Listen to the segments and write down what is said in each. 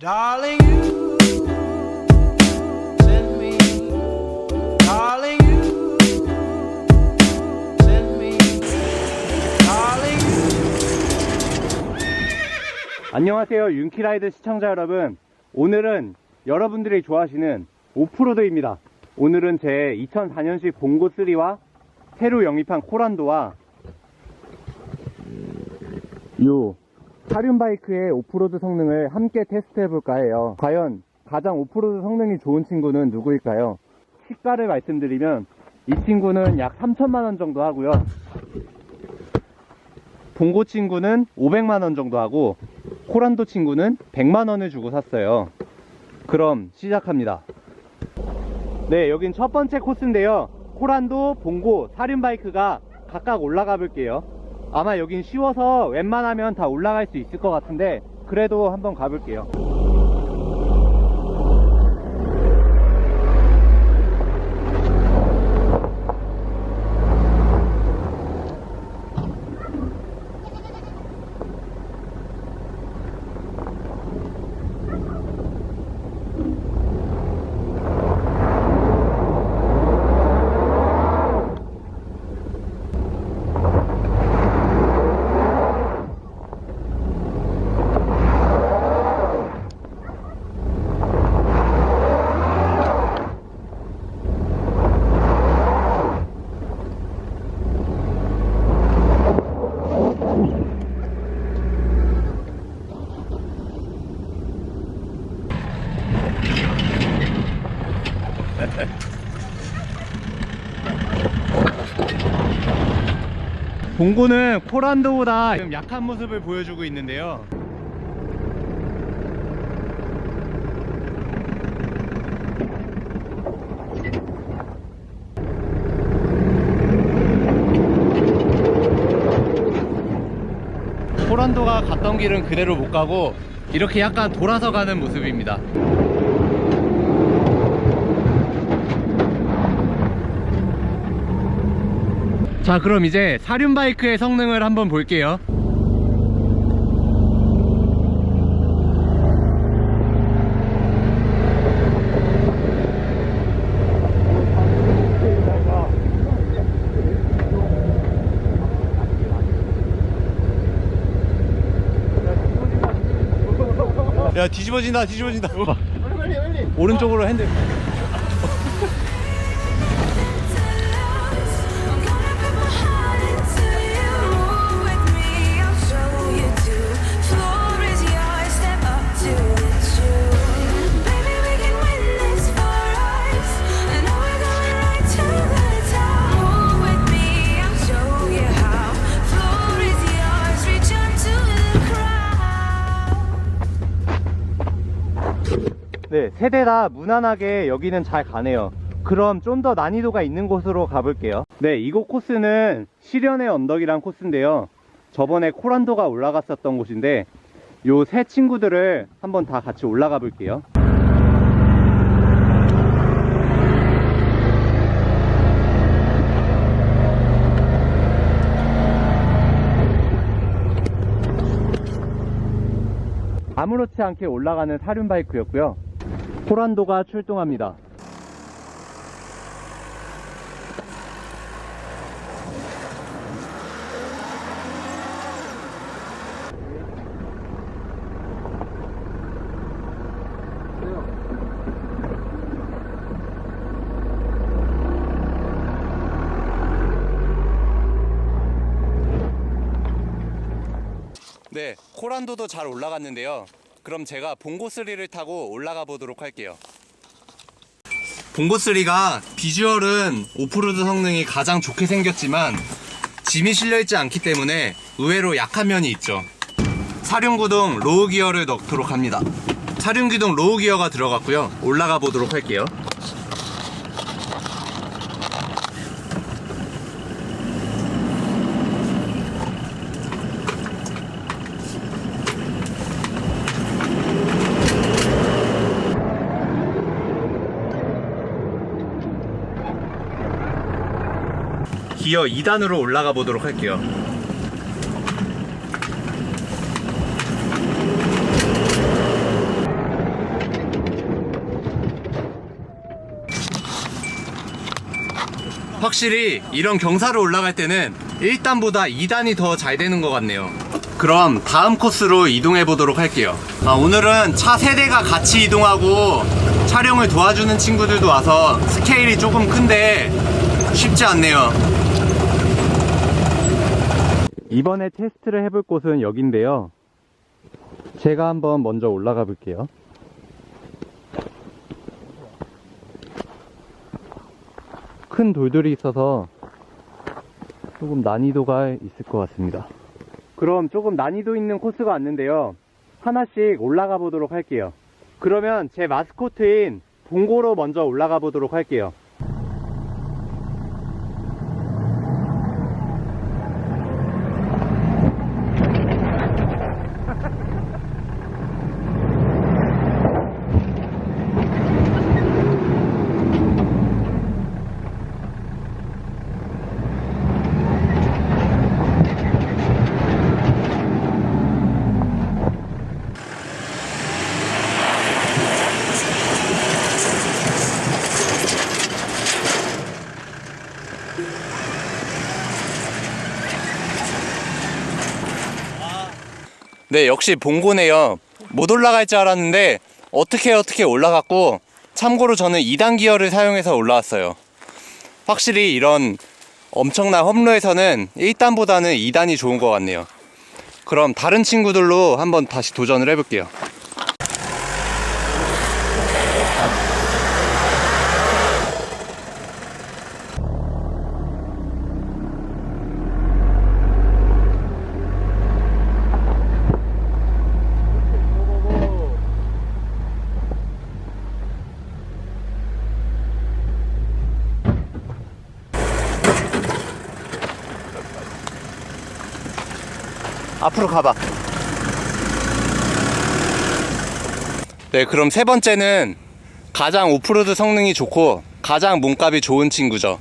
Darling, you send me. Darling, you send me. Darling, you. 안녕하세요 윤키라이드 시청자 여러분 오늘은 여러분들이 좋아하시는 오프로드입니다 오늘은 제 2004년식 봉고3와 새로 영입한 코란도와 요 사륜 바이크의 오프로드 성능을 함께 테스트 해 볼까 해요 과연 가장 오프로드 성능이 좋은 친구는 누구일까요? 시가를 말씀드리면 이 친구는 약 3천만원 정도 하고요 봉고 친구는 500만원 정도 하고 코란도 친구는 100만원을 주고 샀어요. 그럼 시작합니다. 네, 여긴 첫 번째 코스인데요. 코란도, 봉고, 사륜 바이크가 각각 올라가 볼게요. 아마 여긴 쉬워서 웬만하면 다 올라갈 수 있을 것 같은데 그래도 한번 가볼게요. 봉고는 코란도보다 좀 약한 모습을 보여주고 있는데요. 코란도가 갔던 길은 그대로 못 가고 이렇게 약간 돌아서 가는 모습입니다. 자 그럼 이제 사륜 바이크의 성능을 한번 볼게요. 야 뒤집어진다 뒤집어진다. 오른쪽으로 핸들 세대 다 무난하게 여기는 잘 가네요. 그럼 좀 더 난이도가 있는 곳으로 가볼게요. 네, 이곳 코스는 시련의 언덕이란 코스인데요. 저번에 코란도가 올라갔었던 곳인데 요 세 친구들을 한번 다 같이 올라가 볼게요. 아무렇지 않게 올라가는 사륜 바이크였고요. 코란도가 출동합니다. 네, 코란도도 잘 올라갔는데요. 그럼 제가 봉고3를 타고 올라가 보도록 할게요. 봉고3가 비주얼은 오프로드 성능이 가장 좋게 생겼지만 짐이 실려있지 않기 때문에 의외로 약한 면이 있죠. 사륜구동 로우 기어를 넣도록 합니다. 사륜기동 로우 기어가 들어갔고요. 올라가 보도록 할게요. 기어 2단으로 올라가 보도록 할게요. 확실히 이런 경사로 올라갈 때는 1단보다 2단이 더 잘 되는 것 같네요. 그럼 다음 코스로 이동해 보도록 할게요. 아, 오늘은 차 세대가 같이 이동하고 촬영을 도와주는 친구들도 와서 스케일이 조금 큰데 쉽지 않네요. 이번에 테스트를 해볼 곳은 여긴데요. 제가 한번 먼저 올라가 볼게요. 큰 돌들이 있어서 조금 난이도가 있을 것 같습니다. 그럼 조금 난이도 있는 코스가 왔는데요. 하나씩 올라가 보도록 할게요. 그러면 제 마스코트인 봉고로 먼저 올라가 보도록 할게요. 네, 역시 봉고네요. 못 올라갈 줄 알았는데 어떻게 어떻게 올라갔고 참고로 저는 2단 기어를 사용해서 올라왔어요. 확실히 이런 엄청난 험로에서는 1단보다는 2단이 좋은 것 같네요. 그럼 다른 친구들로 한번 다시 도전을 해볼게요. 앞으로 가봐. 네, 그럼 세 번째는 가장 오프로드 성능이 좋고 가장 몸값이 좋은 친구죠.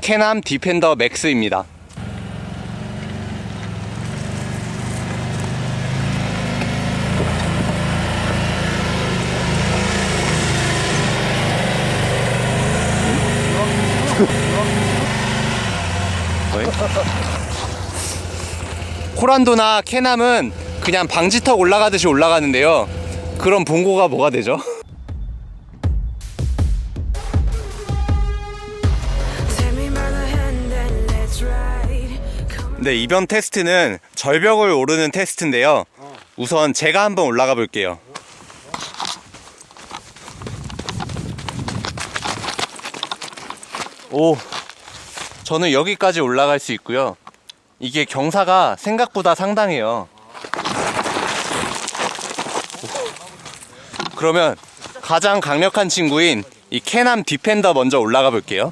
캐남 디펜더 맥스입니다. 왜? 코란도나 캐남은 그냥 방지턱 올라가듯이 올라가는데요. 그럼 봉고가 뭐가 되죠? 네, 이번 테스트는 절벽을 오르는 테스트인데요. 우선 제가 한번 올라가 볼게요. 오, 저는 여기까지 올라갈 수 있고요. 이게 경사가 생각보다 상당해요. 그러면 가장 강력한 친구인 이 캐남 디펜더 먼저 올라가 볼게요.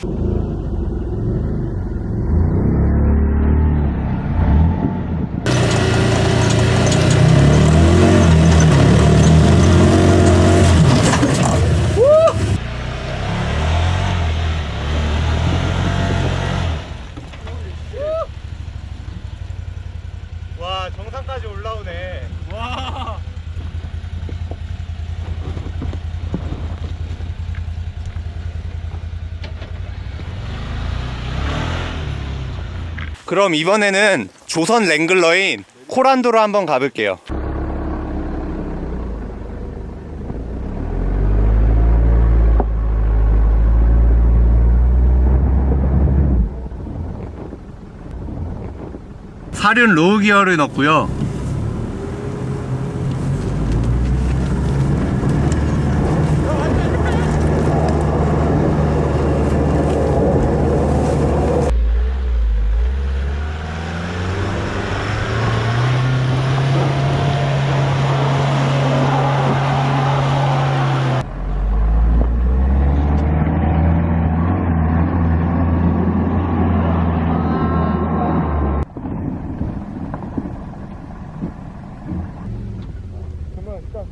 와 정상까지 올라오네 와 그럼 이번에는 조선 랭글러인 코란도로 한번 가볼게요 사륜 로우 기어를 넣고요.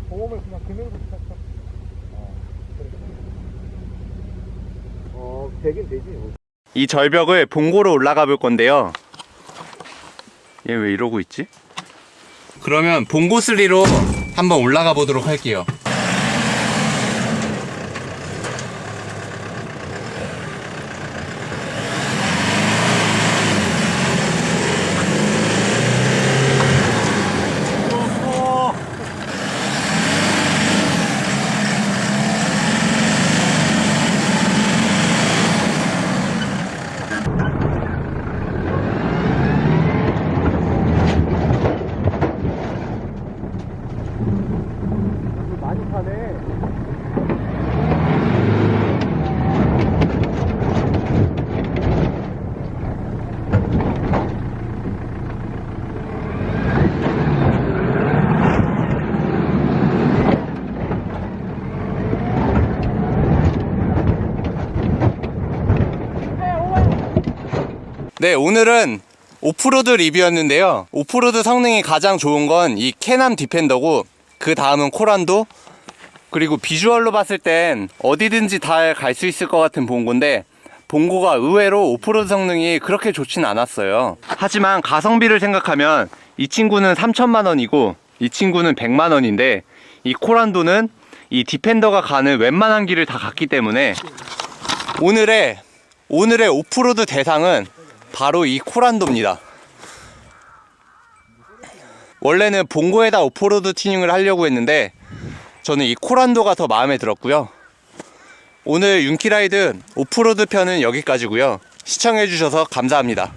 보험을 그냥 금액으로 부탁해. 어, 되긴 되지. 뭐. 이 절벽을 봉고로 올라가 볼 건데요. 얘 왜 이러고 있지? 그러면 봉고 3로 한번 올라가 보도록 할게요. 가네. 네, 오늘은 오프로드 리뷰였는데요. 오프로드 성능이 가장 좋은 건 이 캐남 디펜더고 그 다음은 코란도 그리고 비주얼로 봤을 땐 어디든지 다 갈 수 있을 것 같은 봉고인데 봉고가 의외로 오프로드 성능이 그렇게 좋진 않았어요. 하지만 가성비를 생각하면 이 친구는 3천만 원이고 이 친구는 100만 원인데 이 코란도는 이 디펜더가 가는 웬만한 길을 다 갔기 때문에 오늘의 오늘의 오프로드 대상은 바로 이 코란도입니다. 원래는 봉고에다 오프로드 튜닝을 하려고 했는데 저는 이 코란도가 더 마음에 들었고요. 오늘 윤키라이드 오프로드 편은 여기까지고요. 시청해주셔서 감사합니다.